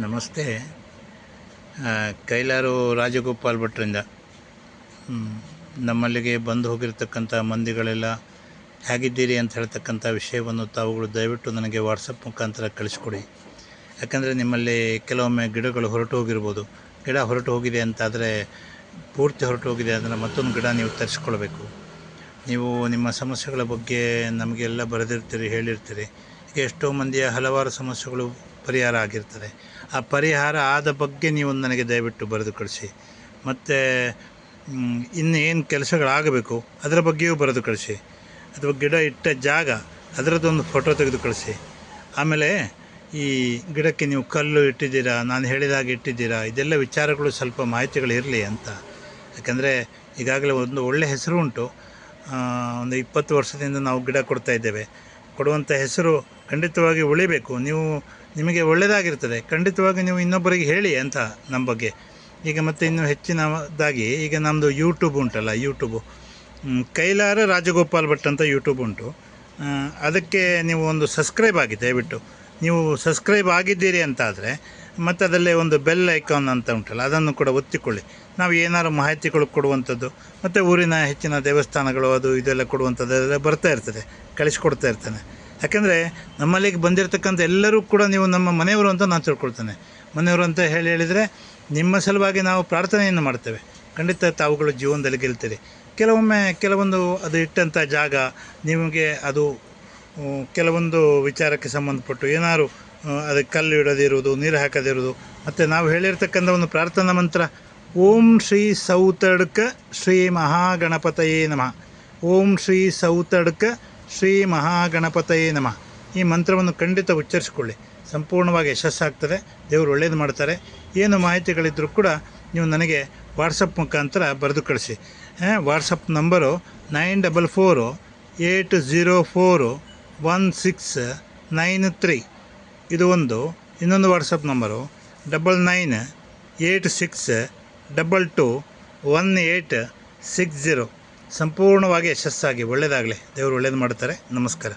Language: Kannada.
ನಮಸ್ತೆ. ಕೈಲಾರು ರಾಜಗೋಪಾಲ್ ಭಟ್ರಿಂದ. ನಮ್ಮಲ್ಲಿಗೆ ಬಂದು ಹೋಗಿರ್ತಕ್ಕಂಥ ಮಂದಿಗಳೆಲ್ಲ ಹೇಗಿದ್ದೀರಿ ಅಂತ ಹೇಳ್ತಕ್ಕಂಥ ವಿಷಯವನ್ನು ತಾವುಗಳು ದಯವಿಟ್ಟು ನನಗೆ ವಾಟ್ಸಪ್ ಮುಖಾಂತರ ಕಳಿಸ್ಕೊಡಿ. ಯಾಕಂದರೆ ನಿಮ್ಮಲ್ಲಿ ಕೆಲವೊಮ್ಮೆ ಗಿಡಗಳು ಹೊರಟು ಹೋಗಿರ್ಬೋದು. ಗಿಡ ಹೊರಟು ಹೋಗಿದೆ ಅಂತಾದರೆ ಪೂರ್ತಿ ಹೊರಟು ಹೋಗಿದೆ ಅಂದರೆ ಮತ್ತೊಂದು ಗಿಡ ನೀವು ತರಿಸ್ಕೊಳ್ಬೇಕು. ನೀವು ನಿಮ್ಮ ಸಮಸ್ಯೆಗಳ ಬಗ್ಗೆ ನಮಗೆಲ್ಲ ಬರೆದಿರ್ತೀರಿ, ಹೇಳಿರ್ತೀರಿ. ಎಷ್ಟೋ ಮಂದಿಯ ಹಲವಾರು ಸಮಸ್ಯೆಗಳು ಪರಿಹಾರ ಆಗಿರ್ತದೆ. ಆ ಪರಿಹಾರ ಆದ ಬಗ್ಗೆ ನೀವು ನನಗೆ ದಯವಿಟ್ಟು ಬರೆದು ಕಳಿಸಿ. ಮತ್ತು ಇನ್ನೇನು ಕೆಲಸಗಳಾಗಬೇಕು, ಅದರ ಬಗ್ಗೆಯೂ ಬರೆದು ಕಳಿಸಿ. ಅಥವಾ ಗಿಡ ಇಟ್ಟ ಜಾಗ, ಅದರದ್ದೊಂದು ಫೋಟೋ ತೆಗೆದು ಕಳಿಸಿ. ಆಮೇಲೆ, ಈ ಗಿಡಕ್ಕೆ ನೀವು ಕಲ್ಲು ಇಟ್ಟಿದ್ದೀರಾ, ನಾನು ಹೇಳಿದಾಗ ಇಟ್ಟಿದ್ದೀರಾ, ಇದೆಲ್ಲ ವಿಚಾರಗಳು ಸ್ವಲ್ಪ ಮಾಹಿತಿಗಳು ಇರಲಿ ಅಂತ. ಯಾಕಂದರೆ, ಈಗಾಗಲೇ ಒಂದು ಒಳ್ಳೆಯ ಹೆಸರು ಉಂಟು. ಒಂದು ಇಪ್ಪತ್ತು ವರ್ಷದಿಂದ ನಾವು ಗಿಡ ಕೊಡ್ತಾ ಇದ್ದೇವೆ. ಕೊಡುವಂಥ ಹೆಸರು ಖಂಡಿತವಾಗಿ ಉಳಿಬೇಕು. ನೀವು ನಿಮಗೆ ಒಳ್ಳೆಯದಾಗಿರ್ತದೆ. ಖಂಡಿತವಾಗಿ ನೀವು ಇನ್ನೊಬ್ಬರಿಗೆ ಹೇಳಿ ಅಂತ ನಮ್ಮ ಬಗ್ಗೆ. ಈಗ ಮತ್ತೆ ಇನ್ನೂ ಹೆಚ್ಚಿನದಾಗಿ ಈಗ ನಮ್ಮದು ಯೂಟ್ಯೂಬ್ ಉಂಟಲ್ಲ ಯೂಟ್ಯೂಬು ಕೈಲಾರ ರಾಜಗೋಪಾಲ್ ಭಟ್ ಅಂತ ಯೂಟ್ಯೂಬ್ ಉಂಟು. ಅದಕ್ಕೆ ನೀವು ಒಂದು ಸಬ್ಸ್ಕ್ರೈಬ್ ಆಗಿ, ದಯವಿಟ್ಟು. ನೀವು ಸಬ್ಸ್ಕ್ರೈಬ್ ಆಗಿದ್ದೀರಿ ಅಂತ ಆದರೆ ಮತ್ತು ಅದರಲ್ಲೇ ಒಂದು ಬೆಲ್ ಐಕಾನ್ ಅಂತ ಉಂಟಲ್ಲ, ಅದನ್ನು ಕೂಡ ಒತ್ತಿಕೊಳ್ಳಿ. ನಾವು ಏನಾದ್ರು ಮಾಹಿತಿಗಳು ಕೊಡುವಂಥದ್ದು, ಮತ್ತು ಊರಿನ ಹೆಚ್ಚಿನ ದೇವಸ್ಥಾನಗಳು ಅದು, ಇದೆಲ್ಲ ಕೊಡುವಂಥದ್ದು ಬರ್ತಾ ಇರ್ತದೆ, ಕಳಿಸ್ಕೊಡ್ತಾ ಇರ್ತೇನೆ. ಯಾಕೆಂದರೆ ನಮ್ಮಲ್ಲಿಗೆ ಬಂದಿರತಕ್ಕಂಥ ಎಲ್ಲರೂ ಕೂಡ ನೀವು ನಮ್ಮ ಮನೆಯವರು ಅಂತ ನಾನು ತಿಳ್ಕೊಳ್ತೇನೆ. ಮನೆಯವರು ಅಂತ ಹೇಳಿ ಹೇಳಿದರೆ ನಿಮ್ಮ ಸಲುವಾಗಿ ನಾವು ಪ್ರಾರ್ಥನೆಯನ್ನು ಮಾಡ್ತೇವೆ. ಖಂಡಿತ ತಾವುಗಳು ಜೀವನದಲ್ಲಿ ಗೆಲ್ತೀರಿ. ಕೆಲವೊಮ್ಮೆ ಕೆಲವೊಂದು ಅದು ಇಟ್ಟಂಥ ಜಾಗ, ನಿಮಗೆ ಅದು ಕೆಲವೊಂದು ವಿಚಾರಕ್ಕೆ ಸಂಬಂಧಪಟ್ಟು ಏನಾದ್ರು ಅದಕ್ಕೆ ಕಲ್ಲು ಇಡದಿರುವುದು, ನೀರು ಹಾಕದಿರುವುದು, ಮತ್ತು ನಾವು ಹೇಳಿರ್ತಕ್ಕಂಥ ಒಂದು ಪ್ರಾರ್ಥನಾ ಮಂತ್ರ, ಓಂ ಶ್ರೀ ಸೌತಡ್ಕ ಶ್ರೀ ಮಹಾಗಣಪತಯೇ ನಮಃ. ಓಂ ಶ್ರೀ ಸೌತಡ್ಕ ಶ್ರೀ ಮಹಾಗಣಪತಯೇ ನಮಃ. ಈ ಮಂತ್ರವನ್ನು ಖಂಡಿತ ಉಚ್ಚರಿಸಿಕೊಳ್ಳಿ. ಸಂಪೂರ್ಣವಾಗಿ ಯಶಸ್ಸಾಗ್ತದೆ. ದೇವರು ಒಳ್ಳೇದು ಮಾಡ್ತಾರೆ. ಏನು ಮಾಹಿತಿಗಳಿದ್ದರೂ ಕೂಡ ನೀವು ನನಗೆ ವಾಟ್ಸಪ್ ಮುಖಾಂತರ ಬರೆದು ಕಳಿಸಿ. WhatsApp number nine double four eight zero four one six nine three. ಇದು ಒಂದು. ಇನ್ನೊಂದು WhatsApp number double nine eight six double two one eight six zero. ಸಂಪೂರ್ಣವಾಗಿ ಯಶಸ್ಸಾಗಿ ಒಳ್ಳೆಯದಾಗಲಿ ದೇವರು ಒಳ್ಳೇದು ಮಾಡ್ತಾರೆ ನಮಸ್ಕಾರ.